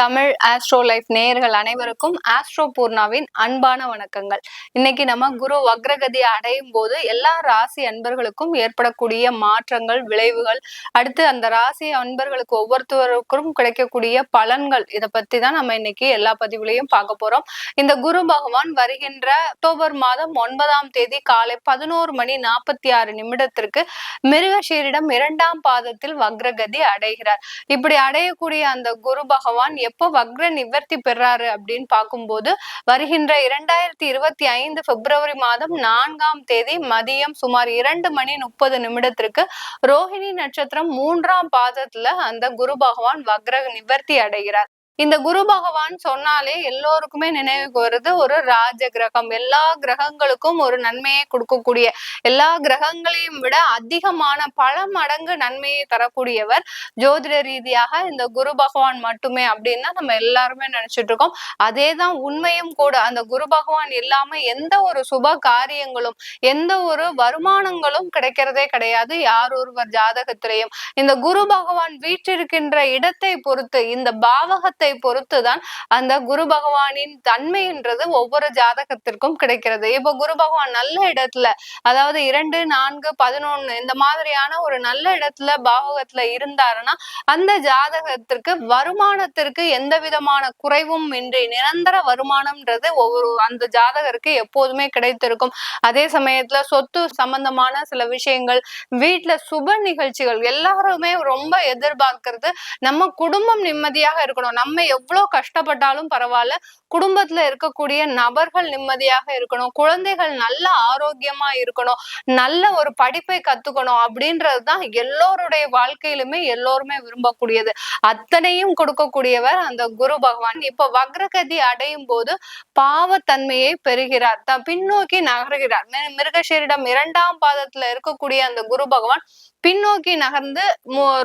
Tamil astro life நேயர்கள் அனைவருக்கும் astro பூர்ணாவின் அன்பான வணக்கங்கள். இன்னைக்கு நம்ம குரு வக்ரகதி அடையும் போது எல்லா ராசி அன்பர்களுக்கும் ஏற்படக்கூடிய மாற்றங்கள் விளைவுகள் அடுத்து அந்த ராசி அன்பர்களுக்கு ஒவ்வொருத்தருக்கும் கிடைக்கக்கூடிய பலன்கள் இதை பத்தி தான் நம்ம இன்னைக்கு எல்லா பதிவுலையும் பார்க்க போறோம். இந்த குரு பகவான் வருகின்ற அக்டோபர் மாதம் ஒன்பதாம் தேதி காலை பதினோரு மணி நாற்பத்தி ஆறு நிமிடத்திற்கு மிருகஷீரிடம் இரண்டாம் பாதத்தில் வக்ரகதி அடைகிறார். இப்படி அடையக்கூடிய அந்த குரு பகவான் எப்போ வக்ர நிவர்த்தி பெறாரு அப்படின்னு பார்க்கும்போது வருகின்ற இரண்டாயிரத்தி இருபத்தி ஐந்து பிப்ரவரி மாதம் நான்காம் தேதி மதியம் சுமார் இரண்டு மணி முப்பது நிமிடத்திற்கு ரோஹிணி நட்சத்திரம் மூன்றாம் பாதத்துல அந்த குரு பகவான் வக்ர நிவர்த்தி அடைகிறார். இந்த குரு பகவான் சொன்னாலே எல்லோருக்குமே நினைவுக்கு வருது. ஒரு ராஜ கிரகம் எல்லா கிரகங்களுக்கும் ஒரு நன்மையை கொடுக்கக்கூடிய எல்லா கிரகங்களையும் விட அதிகமான பல மடங்கு நன்மையை தரக்கூடியவர் ஜோதிட ரீதியாக இந்த குரு பகவான் மட்டுமே அப்படின்னு நம்ம எல்லாருமே நினைச்சிட்டு இருக்கோம். அதே தான் உண்மையும் கூட அந்த குரு பகவான் இல்லாம எந்த ஒரு சுப காரியங்களும் எந்த ஒரு வருமானங்களும் கிடைக்கிறதே கிடையாது. யார் ஒருவர் ஜாதகத்திலையும். இந்த குரு பகவான் வீற்றிருக்கின்ற இடத்தை பொறுத்து இந்த பாவகத்தை ஜாதகத்தை பொறுத்துதான் அந்த குரு பகவானின் தன்மைன்றது ஒவ்வொரு ஜாதகத்திற்கும் கிடைக்கிறது. இப்போ குரு பகவான் நல்ல இடத்துல அதாவது இரண்டு நான்கு பதினொன்னு இந்த மாதிரியான ஒரு நல்ல இடத்துல பாவகத்துல இருந்தாருன்னா அந்த ஜாதகத்திற்கு வருமானத்திற்கு எந்த விதமான குறைவும் இன்றி நிரந்தர வருமானம்ன்றது ஒவ்வொரு அந்த ஜாதகருக்கு எப்போதுமே கிடைத்திருக்கும். அதே சமயத்துல சொத்து சம்பந்தமான சில விஷயங்கள் வீட்டுல சுப நிகழ்ச்சிகள் எல்லாருமே ரொம்ப எதிர்பார்க்கிறது நம்ம குடும்பம் நிம்மதியாக இருக்கணும். நம்ம நம்ம எவ்வளவு கஷ்டப்பட்டாலும் பரவாயில்ல. குடும்பத்துல இருக்கக்கூடிய நபர்கள் நிம்மதியாக இருக்கணும். குழந்தைகள் நல்ல ஆரோக்கியமா இருக்கணும். நல்ல ஒரு படிப்பை கத்துக்கணும் அப்படின்றதுதான் எல்லோருடைய வாழ்க்கையிலுமே எல்லோருமே விரும்பக்கூடியது. அத்தனையும் கொடுக்கக்கூடியவர் அந்த குரு பகவான். இப்ப வக்ரகதி அடையும் போது பாவத்தன்மையை பெறுகிறார். தான் பின்னோக்கி நகர்கிறார். மிருகஷீரிடம் இரண்டாம் பாதத்துல இருக்கக்கூடிய அந்த குரு பகவான் பின்னோக்கி நகர்ந்து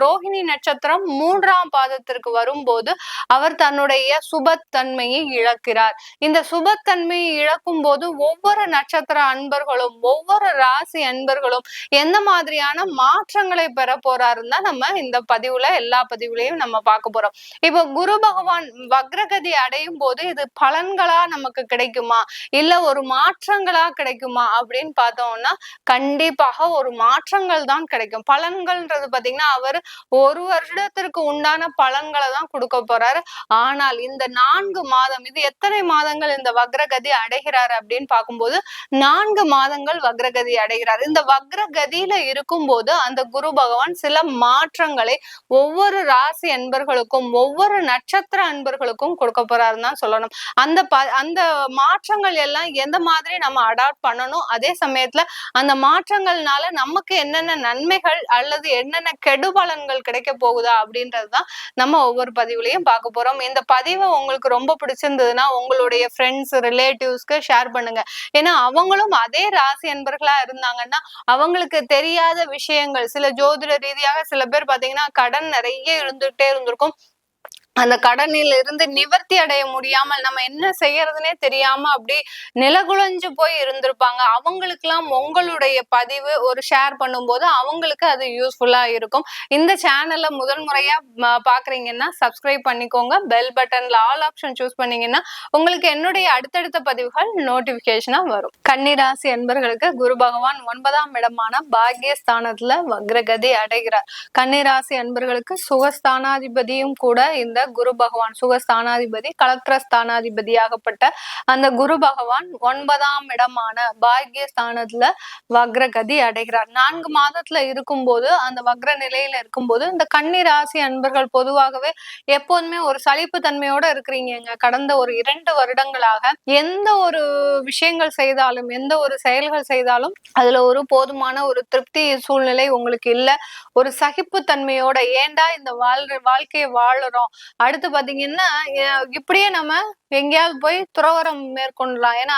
ரோஹிணி நட்சத்திரம் மூன்றாம் பாதத்திற்கு வரும்போது அவர் தன்னுடைய சுபத்தன்மையை இழக்கிறார். இந்த சுபத்தன்மையை இழக்கும் போது ஒவ்வொரு நட்சத்திர அன்பர்களும் ஒவ்வொரு ராசி அன்பர்களும் எந்த மாதிரியான மாற்றங்களை பெற போறாருன்னு தான் நம்ம இந்த பதிவுல எல்லா பதிவுலையும் நம்ம பார்க்க போறோம். இப்போ குரு பகவான் வக்ரகதி அடையும் போது இது பலன்களா நமக்கு கிடைக்குமா? இல்ல ஒரு மாற்றங்களா கிடைக்குமா? அப்படின்னு பார்த்தோம்னா கண்டிப்பாக ஒரு மாற்றங்கள் தான் கிடைக்கும். பலன்கள்ன்றது பாத்தீங்கன்னா அவர் ஒரு வருடத்திற்கு உண்டான பலன்களை தான் கொடுக்க போறாரு. ஆனால் இந்த நான்கு மாதம் இது எத்தனை மாதங்கள் இந்த வக்ரகதி அடைகிறார் அப்படின்னு பார்க்கும்போது நான்கு மாதங்கள் வக்ரகதி அடைகிறார். இந்த வக்ரகதியில இருக்கும்போது அந்த குரு பகவான் சில மாற்றங்களை ஒவ்வொரு ராசி அன்பர்களுக்கும் ஒவ்வொரு நட்சத்திர அன்பர்களுக்கும் கொடுக்க போறாருன்னு தான் சொல்லணும். அந்த ப அந்த மாற்றங்கள் எல்லாம் எந்த மாதிரி நம்ம அடாப்ட் பண்ணணும்? அதே சமயத்துல அந்த மாற்றங்கள்னால நமக்கு என்னென்ன நன்மைகள் அல்லது என்னென்ன கெடுபலன்கள் கிடைக்க போகுதா அப்படின்றதுதான் நம்ம ஒவ்வொரு பதிவுலையும் பார்க்க போறோம். இந்த பதிவை உங்களுக்கு ரொம்ப பிடிச்சிருந்ததுன்னா உங்களுடைய ஃப்ரெண்ட்ஸ் ரிலேட்டிவ்ஸ்க்கு ஷேர் பண்ணுங்க. ஏன்னா அவங்களும் அதே ராசி அன்பர்களா இருந்தாங்கன்னா அவங்களுக்கு தெரியாத விஷயங்கள் சில ஜோதிட ரீதியாக சில பேர் பாத்தீங்கன்னா கடன் நிறைய இருந்துகிட்டே இருந்திருக்கும். அந்த கடனில் இருந்து நிவர்த்தி அடைய முடியாமல் நம்ம என்ன செய்யறதுனே தெரியாம அப்படி நிலகுலைஞ்சு போய் இருந்திருப்பாங்க. அவங்களுக்கெல்லாம் உங்களுடைய பதிவு ஒரு ஷேர் பண்ணும்போது அவங்களுக்கு அது யூஸ்ஃபுல்லா இருக்கும். இந்த சேனலை முதல் முறையா பாக்குறீங்கன்னா சப்ஸ்கிரைப் பண்ணிக்கோங்க. பெல் பட்டன்ல ஆல் ஆப்ஷன் சூஸ் பண்ணீங்கன்னா உங்களுக்கு என்னுடைய அடுத்தடுத்த பதிவுகள் நோட்டிபிகேஷனா வரும். கன்னிராசி என்பர்களுக்கு குரு பகவான் ஒன்பதாம் இடமான பாக்யஸ்தானத்துல வக்ரகதி அடைகிறார். கன்னிராசி அன்பர்களுக்கு சுகஸ்தானாதிபதியும் கூட இந்த குரு பகவான் சுகஸ்தானாதிபதி கலத்திர ஸ்தானாதிபதியாகப்பட்ட அந்த குரு பகவான் ஒன்பதாம் இடமான பாக்யஸ்தானத்துல வக்ரகதி அடைகிறார். நான்கு மாதத்துல இருக்கும்போது அந்த வக்ர நிலையில இருக்கும்போது இந்த கன்னி ராசி அன்பர்கள் பொதுவாகவே எப்போதுமே ஒரு சலிப்பு தன்மையோட இருக்கிறீங்க கடந்த ஒரு இரண்டு வருடங்களாக எந்த ஒரு விஷயங்கள் செய்தாலும் எந்த ஒரு செயல்கள் செய்தாலும் அதுல ஒரு போதுமான ஒரு திருப்தி சூழ்நிலை உங்களுக்கு இல்ல. ஒரு சகிப்பு தன்மையோட ஏண்டா இந்த வாழ் வாழ்க்கையை வாழறோம் அடுத்து பாத்தீங்கன்னா இப்படியே நம்ம எங்கேயாவது போய் துறவரம் மேற்கொள்ளலாம். ஏன்னா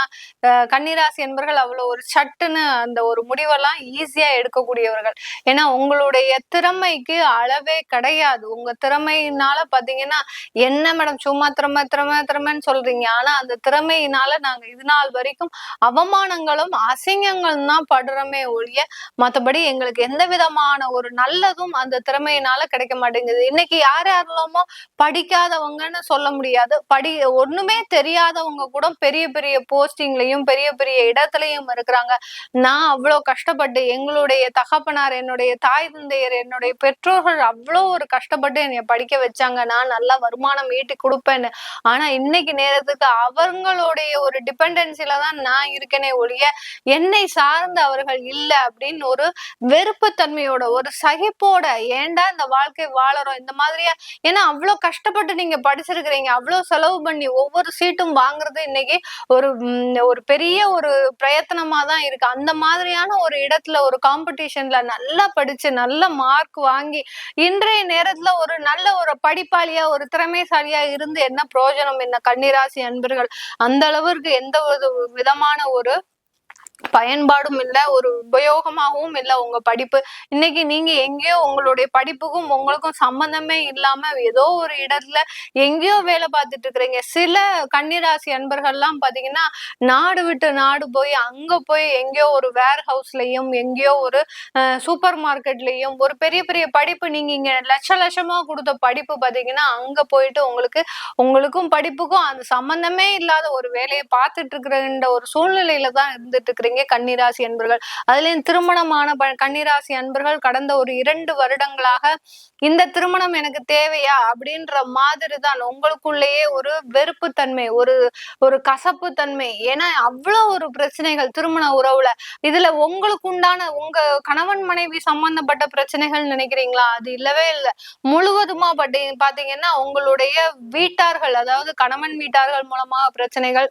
கன்னிராசி என்பர்கள் அவ்வளோ ஒரு சட்டுன்னு அந்த ஒரு முடிவெல்லாம் ஈஸியா எடுக்கக்கூடியவர்கள். ஏன்னா உங்களுடைய திறமைக்கு அளவே கிடையாது. உங்க திறமையினால பாத்தீங்கன்னா என்ன மேடம் சும்மா திறமை திறமை திறமைன்னு சொல்றீங்க. ஆனா அந்த திறமையினால நாங்க இது நாள் வரைக்கும் அவமானங்களும் அசிங்கங்களும் தான் படுறோமே ஒழிய மற்றபடி எங்களுக்கு எந்த விதமான ஒரு நல்லதும் அந்த திறமையினால கிடைக்க மாட்டேங்குது. இன்னைக்கு யார் யாரெல்லாமோ படிக்காதவங்கன்னு சொல்ல முடியாது. படி ஒண்ணுமே தெரியாதவங்க கூட பெரிய பெரிய போஸ்டிங்லயும் பெரிய பெரிய இடத்துலயும் இருக்கிறாங்க. நான் அவ்வளவு கஷ்டப்பட்டு எங்களுடைய தகப்பனார் என்னுடைய தாய் தந்தையர் என்னுடைய பெற்றோர்கள் அவ்வளோ ஒரு கஷ்டப்பட்டு என்னை படிக்க வச்சாங்க. நான் நல்லா வருமானம் ஈட்டி கொடுப்பேன்னு. ஆனா இன்னைக்கு நேரத்துக்கு அவங்களுடைய ஒரு டிபெண்டன்சில தான் நான் இருக்கேனே ஒழிய என்னை சார்ந்த அவர்கள் இல்லை அப்படின்னு ஒரு வெறுப்புத்தன்மையோட ஒரு சகிப்போட ஏன்டா இந்த வாழ்க்கை வாழறோம்? இந்த மாதிரியா? ஏன்னா அவ்வளவு கஷ்டப்பட்டு நீங்க படிச்சிருக்கிறீங்க. அவ்வளவு செலவு பண்ணி ஒவ்வொரு ஒவ்வொரு சீட்டும் வாங்குறது இன்னைக்கு ஒரு ஒரு பெரிய ஒரு பிரயத்தனமா தான் இருக்கு. அந்த மாதிரியான ஒரு இடத்துல ஒரு காம்படிஷன்ல நல்லா படிச்சு நல்ல மார்க் வாங்கி இன்றைய நேரத்துல ஒரு நல்ல ஒரு படிப்பாளியா ஒரு திறமைசாலியா இருந்து என்ன பிரயோஜனம்? என்ன கன்னிராசி அன்பர்கள்? அந்த அளவிற்கு எந்த ஒரு விதமான ஒரு பயன்பாடும் இல்லை ஒரு உபயோகமாகவும் இல்லை உங்க படிப்பு. இன்னைக்கு நீங்க எங்கேயோ உங்களுடைய படிப்புக்கும் உங்களுக்கும் சம்பந்தமே இல்லாம ஏதோ ஒரு இடத்துல எங்கேயோ வேலை பார்த்துட்டு இருக்கிறீங்க. சில கன்னிராசி அன்பர்கள்லாம் பாத்தீங்கன்னா நாடு விட்டு நாடு போய் அங்க போய் எங்கேயோ ஒரு வேர் ஹவுஸ்லயும் எங்கேயோ ஒரு சூப்பர் மார்க்கெட்லயும் ஒரு பெரிய பெரிய படிப்பு நீங்க இங்க லட்ச லட்சமா கொடுத்த படிப்பு பாத்தீங்கன்னா அங்க போயிட்டு உங்களுக்கு உங்களுக்கும் படிப்புக்கும் அந்த சம்பந்தமே இல்லாத ஒரு வேலையை பார்த்துட்டு இருக்கிற ஒரு சூழ்நிலையில தான் இருந்துட்டு இருக்கிறீங்க. கன்னிராசி அன்பர்கள். அதுலயும் திருமணமான கன்னிராசி அன்பர்கள் கடந்த ஒரு இரண்டு வருடங்களாக இந்த திருமணம் எனக்கு தேவையா? அப்படின்ற மாதிரி தான் உங்களுக்குள்ளேயே ஒரு வெறுப்புத்தன்மை ஒரு ஒரு கசப்பு தன்மை. ஏன்னா அவ்வளவு ஒரு பிரச்சனைகள் திருமண உறவுல. இதுல உங்களுக்கு உண்டான உங்க கணவன் மனைவி சம்பந்தப்பட்ட பிரச்சனைகள் நினைக்கிறீங்களா? அது இல்லவே இல்லை. முழுவதுமா பட்டி பாத்தீங்கன்னா உங்களுடைய வீட்டார்கள் அதாவது கணவன் வீட்டார்கள் மூலமாக பிரச்சனைகள்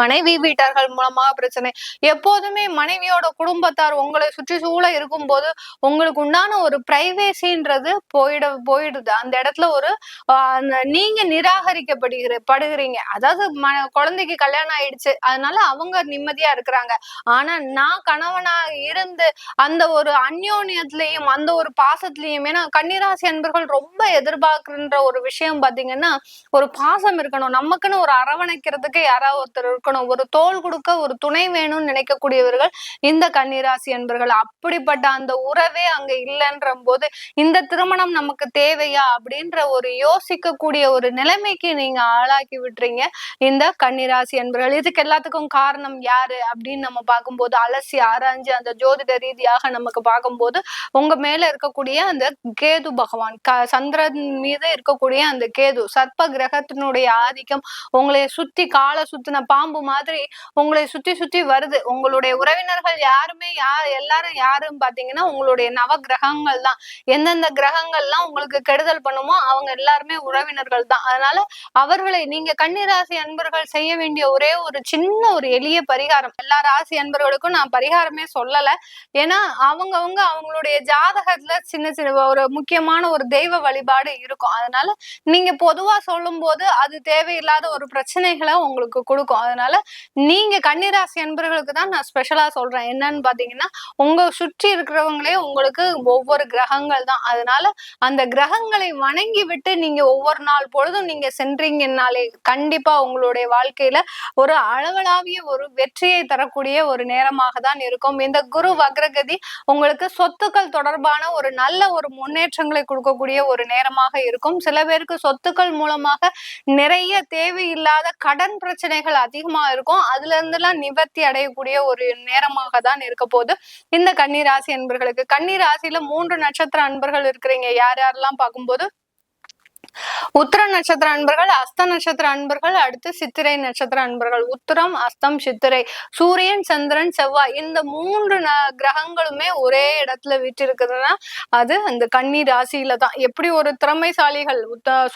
மனைவி வீட்டார்கள் மூலமாக பிரச்சனை. எப்போதுமே மனைவியோட குடும்பத்தார் உங்களை சுற்றி சூழ இருக்கும்போது உங்களுக்கு உண்டான ஒரு பிரைவேசின்றது போயிட போயிடுது. அந்த இடத்துல ஒரு ஆஹ், அந்த நீங்க நிராகரிக்கப்படுகிற படுகிறீங்க. அதாவது ம குழந்தைக்கு கல்யாணம் ஆயிடுச்சு. அதனால அவங்க நிம்மதியா இருக்கிறாங்க. ஆனா நான் கணவனா இருந்து அந்த ஒரு அந்யோன்யத்திலையும் அந்த ஒரு பாசத்திலையும் ஏன்னா கன்னிராசி அன்பர்கள் ரொம்ப எதிர்பார்க்கின்ற ஒரு விஷயம் பாத்தீங்கன்னா ஒரு பாசம் இருக்கணும். நமக்குன்னு ஒரு அரவணைக்கிறதுக்கு யாராவது ஒருத்தர் இருக்கணும். ஒரு தோல் கொடுக்க ஒரு துணை வேணும்னு நினைக்கக்கூடியவர்கள் இந்த கன்னிராசி என்பர்கள் அப்படிப்பட்ட அந்த உறவே அங்க இல்லைன்ற போது இந்த திருமணம் நமக்கு தேவையா அப்படின்ற ஒரு யோசிக்கக்கூடிய ஒரு நிலைமைக்கு நீங்க ஆளாக்கி விட்டுறீங்க. இந்த கன்னிராசி என்பர்கள் இதுக்கு எல்லாத்துக்கும் காரணம் யாரு அப்படின்னு நம்ம பார்க்கும்போது அலசி ஆராய்ஞ்சு அந்த ஜோதிட ரீதியாக நமக்கு பார்க்கும்போது உங்க மேல இருக்கக்கூடிய அந்த கேது பகவான் க சந்திரன் மீது இருக்கக்கூடிய அந்த கேது சர்ப்ப கிரகத்தினுடைய ஆதிக்கம் உங்களை சுத்தி காலை சுத்தின பாம்பு மாதிரி உங்களை சுத்தி சுத்தி வருது. உங்களுடைய உறவினர்கள் யாருமே யார் எல்லாரும் யாருன்னு பாத்தீங்கன்னா உங்களுடைய நவ கிரகங்கள் தான். எந்தெந்த கிரகங்கள்லாம் உங்களுக்கு கெடுதல் பண்ணுமோ அவங்க எல்லாருமே உறவினர்கள் தான். அதனால அவர்களை நீங்க கன்னிராசி அன்பர்கள் செய்ய வேண்டிய ஒரே ஒரு சின்ன ஒரு எளிய பரிகாரம். எல்லா ராசி அன்பர்களுக்கும் நான் பரிகாரமே சொல்லல. ஏன்னா அவங்கவுங்க அவங்களுடைய ஜாதகத்துல சின்ன சின்ன ஒரு முக்கியமான ஒரு தெய்வ வழிபாடு இருக்கும். அதனால நீங்க பொதுவா சொல்லும் போது அது தேவையில்லாத ஒரு பிரச்சனைகளை உங்களுக்கு கொடுக்கும். அதனால நீங்க கன்னிராசி அன்பர்களுக்கு தான் நான் ஸ்பெஷலா சொல்றேன். என்னன்னு பாத்தீங்கன்னா உங்க சுற்றி இருக்கிறவங்களே உங்களுக்கு ஒவ்வொரு கிரகங்கள் தான். அதனால அந்த கிரகங்களை வணங்கி விட்டு நீங்க ஒவ்வொரு நாள் பொழுதும் நீங்க சென்றீங்கன்னாலே கண்டிப்பா உங்களுடைய வாழ்க்கையில ஒரு அளவலாவிய ஒரு வெற்றியை தரக்கூடிய ஒரு நேரமாக தான் இருக்கும். இந்த குரு வக்ரகதி உங்களுக்கு சொத்துக்கள் தொடர்பான ஒரு நல்ல ஒரு முன்னேற்றங்களை கொடுக்கக்கூடிய ஒரு நேரமாக இருக்கும். சில பேருக்கு சொத்துக்கள் மூலமாக நிறைய தேவையில்லாத கடன் பிரச்சனைகள் அதிக அதிகமா இருக்கும். அதுல இருந்தெல்லாம் நிவர்த்தி அடையக்கூடிய ஒரு நேரமாக தான் இருக்க போகுது. இந்த கன்னிராசி அன்பர்களுக்கு. கன்னிராசியில மூன்று நட்சத்திர அன்பர்கள் இருக்கிறீங்க. யார் யாரெல்லாம் பார்க்கும்போது உத்திர நட்சத்திர அன்பர்கள் அஸ்த நட்சத்திர அன்பர்கள் அடுத்து சித்திரை நட்சத்திர அன்பர்கள். உத்திரம் அஸ்தம் சித்திரை. சூரியன் சந்திரன் செவ்வாய் இந்த மூன்று கிரகங்களுமே ஒரே இடத்துல விட்டிருக்குதுன்னா அது அந்த கன்னி ராசியில தான். எப்படி ஒரு திறமைசாலிகள்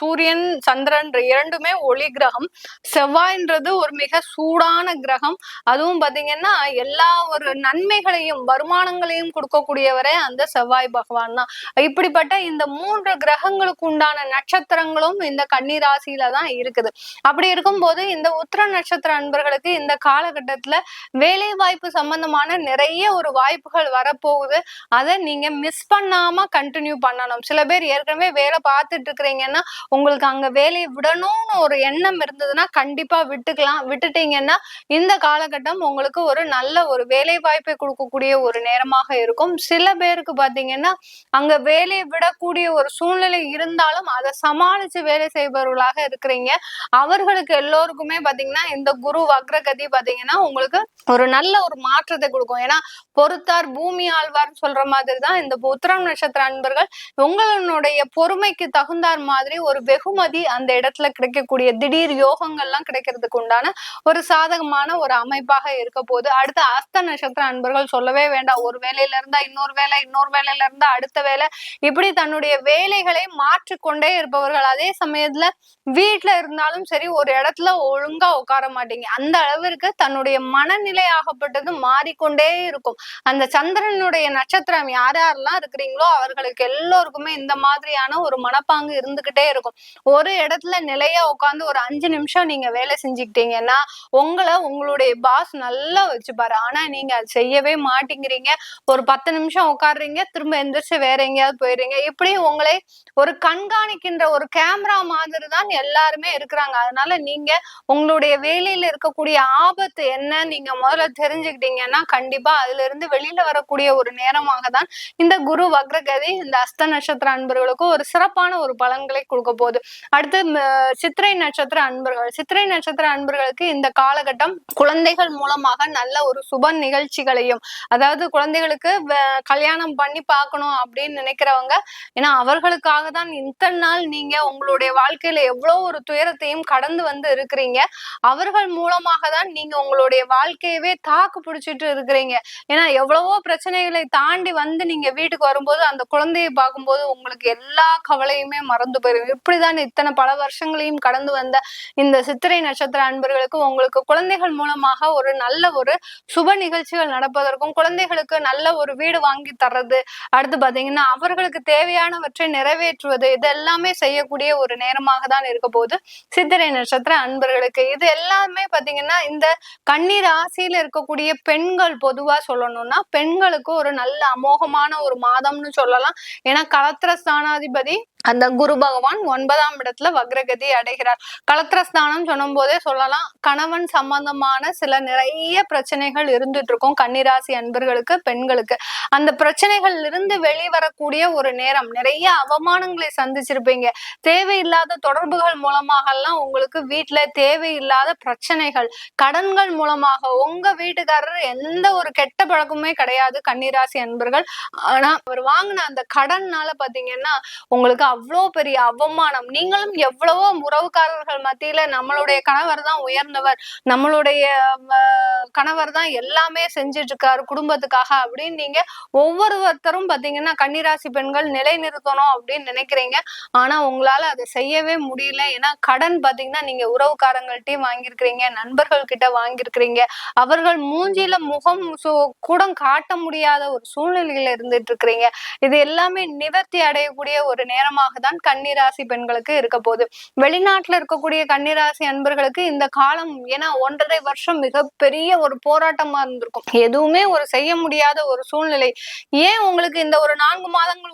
சூரியன் சந்திரன் இரண்டுமே ஒளி கிரகம். செவ்வாய்ன்றது ஒரு மிக சூடான கிரகம். அதுவும் பாத்தீங்கன்னா எல்லா ஒரு நன்மைகளையும் வருமானங்களையும் கொடுக்கக்கூடியவரே அந்த செவ்வாய் பகவான் தான். இப்படிப்பட்ட இந்த மூன்று கிரகங்களுக்கு உண்டான நட்சத்திர நட்சத்திரங்களும் இந்த கன்னி ராசியில தான் இருக்குது. அப்படி இருக்கும்போது இந்த உத்திர நட்சத்திர அன்பர்களுக்கு இந்த காலகட்டத்துல வேலை வாய்ப்பு சம்பந்தமான நிறைய ஒரு வாய்ப்புகள் வரப்போகுது. அதை நீங்க மிஸ் பண்ணாம கண்டினியூ பண்ணணும். சில பேர் ஏற்கனவே வேலை பார்த்துட்டு இருக்கிறீங்கன்னா உங்களுக்கு அங்க வேலையை விடணும்னு ஒரு எண்ணம் இருந்ததுன்னா கண்டிப்பா விட்டுக்கலாம். விட்டுட்டீங்கன்னா இந்த காலகட்டம் உங்களுக்கு ஒரு நல்ல ஒரு வேலை வாய்ப்பை கொடுக்கக்கூடிய ஒரு நேரமாக இருக்கும். சில பேருக்கு பாத்தீங்கன்னா அங்க வேலையை விடக்கூடிய ஒரு சூழ்நிலை இருந்தாலும் அதை சமாளிச்சு வேலை செய்பவர்களாக இருக்கிறீங்க. அவர்களுக்கு எல்லோருக்குமே பாத்தீங்கன்னா இந்த குரு வக்ரகதி பாத்தீங்கன்னா உங்களுக்கு ஒரு நல்ல ஒரு மாற்றத்தை கொடுக்கும். ஏன்னா பொறுத்தார் பூமி ஆழ்வார்னு சொல்ற மாதிரி தான் இந்த உத்திரம் நட்சத்திர அன்பர்கள் உங்களுடைய பொறுமைக்கு தகுந்தார் மாதிரி ஒரு வெகுமதி அந்த இடத்துல கிடைக்கக்கூடிய திடீர் யோகங்கள்லாம் கிடைக்கிறதுக்கு உண்டான ஒரு சாதகமான ஒரு அமைப்பாக இருக்க போது அடுத்த அஸ்த நட்சத்திர அன்பர்கள் சொல்லவே வேண்டாம். ஒரு வேலையில இருந்தா இன்னொரு வேலை இன்னொரு வேலையில இருந்தா அடுத்த வேலை. இப்படி தன்னுடைய வேலைகளை மாற்றிக்கொண்டே இருப்பவர்கள் அதே சமயத்துல வீட்டுல இருந்தாலும் சரி ஒரு இடத்துல ஒழுங்கா உட்கார மாட்டீங்க. அந்த அளவிற்கு தன்னுடைய மனநிலை ஆகப்பட்டது மாறிக்கொண்டே இருக்கும். அந்த சந்திரனுடைய நட்சத்திரம் யார் யாரெல்லாம் இருக்கிறீங்களோ அவர்களுக்கு எல்லோருக்குமே இந்த மாதிரியான ஒரு மனப்பாங்கு இருந்துகிட்டே இருக்கும். ஒரு இடத்துல நிலையா உட்காந்து ஒரு அஞ்சு நிமிஷம் நீங்க வேலை செஞ்சுக்கிட்டீங்கன்னா உங்களை உங்களுடைய பாஸ் நல்லா வச்சுப்பாரு. ஆனா நீங்க அது செய்யவே மாட்டேங்கிறீங்க. ஒரு பத்து நிமிஷம் உட்காடுறீங்க திரும்ப எந்திரிச்சு வேற எங்கேயாவது போயிடுறீங்க. இப்படி உங்களை ஒரு கண்காணிக்கின்ற ஒரு கேமரா மாதிரி தான் எல்லாருமே இருக்கிறாங்க. அதனால நீங்க உங்களுடைய வேலையில இருக்கக்கூடிய ஆபத்து என்ன? நீங்க முதல்ல தெரிஞ்சுக்கிட்டீங்கன்னா கண்டிப்பா அதுல இருந்து வெளியில வரக்கூடிய ஒரு நேரமாக தான் இந்த குரு வக்ரகதி இந்த அஸ்த நட்சத்திர அன்பர்களுக்கும் ஒரு சிறப்பான ஒரு பலன்களை கொடுக்க போகுது. அடுத்து சித்திரை நட்சத்திர அன்பர்கள். சித்திரை நட்சத்திர அன்பர்களுக்கு இந்த காலகட்டம் குழந்தைகள் மூலமாக நல்ல ஒரு சுப நிகழ்ச்சிகளையும் அதாவது குழந்தைகளுக்கு கல்யாணம் பண்ணி பார்க்கணும் அப்படின்னு நினைக்கிறவங்க ஏன்னா அவர்களுக்காக தான் இத்தனை நாள் நீங்க உங்களுடைய வாழ்க்கையில எவ்வளவு ஒரு துயரத்தையும் கடந்து வந்து இருக்கிறீங்க. அவர்கள் மூலமாக தான் நீங்க உங்களுடைய வாழ்க்கையவே தாக்கு பிடிச்சிட்டு இருக்கிறீங்க. ஏன்னா எவ்வளவோ பிரச்சனைகளை தாண்டி வந்து நீங்க வீட்டுக்கு வரும்போது அந்த குழந்தையை பார்க்கும்போது உங்களுக்கு எல்லா கவலையுமே மறந்து போயிடும் இப்படிதான் இத்தனை பல வருஷங்களையும் கடந்து வந்த இந்த சித்திரை நட்சத்திர அன்பர்களுக்கு உங்களுக்கு குழந்தைகள் மூலமாக ஒரு நல்ல ஒரு சுப நிகழ்ச்சிகள் நடப்பதற்கும் குழந்தைகளுக்கு நல்ல ஒரு வீடு வாங்கி தர்றது. அடுத்து பாத்தீங்கன்னா அவர்களுக்கு தேவையானவற்றை நிறைவேற்றுவது இது எல்லாமே செய்யக்கூடிய ஒரு நேரமாக தான் இருக்க போது சித்திரை நட்சத்திர அன்பர்களுக்கு இது எல்லாமே பாத்தீங்கன்னா இந்த கன்னி ராசியில இருக்கக்கூடிய பெண்கள் பொதுவா சொல்லணும்னா பெண்களுக்கு ஒரு நல்ல அமோகமான ஒரு மாதம்னு சொல்லலாம். ஏன்னா கலத்திர ஸ்தானாதிபதி அந்த குரு பகவான் ஒன்பதாம் இடத்துல வக்ரகதி அடைகிறார். கலத்திரஸ்தானம் சொல்லும் போதே சொல்லலாம் கணவன் சம்பந்தமான சில நிறைய பிரச்சனைகள் இருந்துட்டு இருக்கும் கன்னிராசி அன்பர்களுக்கு பெண்களுக்கு. அந்த பிரச்சனைகள் இருந்து வெளிவரக்கூடிய ஒரு நேரம் நிறைய அவமானங்களை சந்திச்சிருப்பீங்க. தேவையில்லாத தொடர்புகள் மூலமாக எல்லாம் உங்களுக்கு வீட்டுல தேவையில்லாத பிரச்சனைகள் கடன்கள் மூலமாக உங்க வீட்டுக்காரர் எந்த ஒரு கெட்ட பழக்கமே கிடையாது கன்னிராசி அன்பர்கள். ஆனா அவர் வாங்கின அந்த கடன்னால பாத்தீங்கன்னா உங்களுக்கு அவ்வளோ பெரிய அவமானம். நீங்களும் எவ்வளவோ உறவுக்காரர்கள் மத்தியில நம்மளுடைய கணவர் தான் உயர்ந்தவர். நம்மளுடைய கணவர் தான் எல்லாமே செஞ்சுட்டு இருக்காரு குடும்பத்துக்காக அப்படின்னு நீங்க ஒவ்வொருத்தரும் பாத்தீங்கன்னா கன்னிராசி பெண்கள் நிலை நிறுத்தணும் அப்படின்னு நினைக்கிறீங்க. ஆனா உங்களால அதை செய்யவே முடியல. ஏன்னா கடன் பாத்தீங்கன்னா நீங்க உறவுக்காரங்கள்ட்டையும் வாங்கியிருக்கிறீங்க நண்பர்கள் கிட்ட வாங்கியிருக்கிறீங்க. அவர்கள் மூஞ்சியில முகம் கூட காட்ட முடியாத ஒரு சூழ்நிலையில இருந்துட்டு இருக்கிறீங்க இது எல்லாமே நிவர்த்தி அடையக்கூடிய ஒரு நேரமா காலமாக தான் கன்னிராசி பெண்களுக்கு இருக்க போகுது. வெளிநாட்டுல இருக்கக்கூடிய கன்னிராசி அன்பர்களுக்கு இந்த காலம் ஏன்னா ஒன்றரை வருஷம் மிகப்பெரிய ஒரு போராட்டமா இருந்திருக்கும். எதுவுமே ஒரு செய்ய முடியாத ஒரு சூழ்நிலை. ஏன் உங்களுக்கு இந்த ஒரு நான்கு மாதங்கள்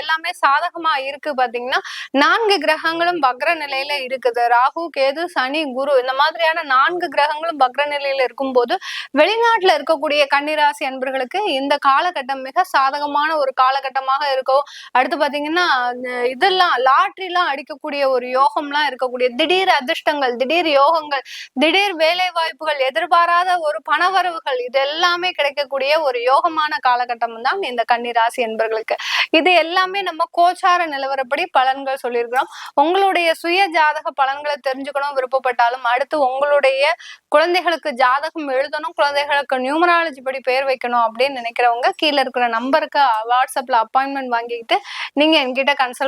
எல்லாமே சாதகமா இருக்கு பாத்தீங்கன்னா நான்கு கிரகங்களும் பக்ர நிலையில இருக்குது. ராகு கேது சனி குரு இந்த மாதிரியான நான்கு கிரகங்களும் பக்ர நிலையில இருக்கும்போது வெளிநாட்டுல இருக்கக்கூடிய கன்னிராசி அன்பர்களுக்கு இந்த காலகட்டம் மிக சாதகமான ஒரு காலகட்டமாக இருக்கும் அடுத்து பாத்தீங்கன்னா இதெல்லாம் லாட்ரிலாம் அடிக்கக்கூடிய ஒரு யோகம்லாம் இருக்கக்கூடிய திடீர் அதிர்ஷ்டங்கள் திடீர் யோகங்கள் திடீர் வேலை வாய்ப்புகள் எதிர்பாராத ஒரு பணவரவுகள் இது எல்லாமே கிடைக்கக்கூடிய ஒரு யோகமான காலகட்டம் தான் இந்த கன்னிராசி என்பர்களுக்கு. இது எல்லாமே நம்ம கோச்சார நிலவரப்படி பலன்கள் சொல்லியிருக்கிறோம். உங்களுடைய சுய ஜாதக பலன்களை தெரிஞ்சுக்கணும் விருப்பப்பட்டாலும் அடுத்து உங்களுடைய குழந்தைகளுக்கு ஜாதகம் எழுதணும் குழந்தைகளுக்கு நியூமராலஜி படி பேர் வைக்கணும் அப்படின்னு நினைக்கிறவங்க கீழே இருக்கிற நம்பருக்கு வாட்ஸ்அப்ல அப்பாயின்மெண்ட் வாங்கிக்கிட்டு நீங்க என்கிட்ட கன்சல்ட்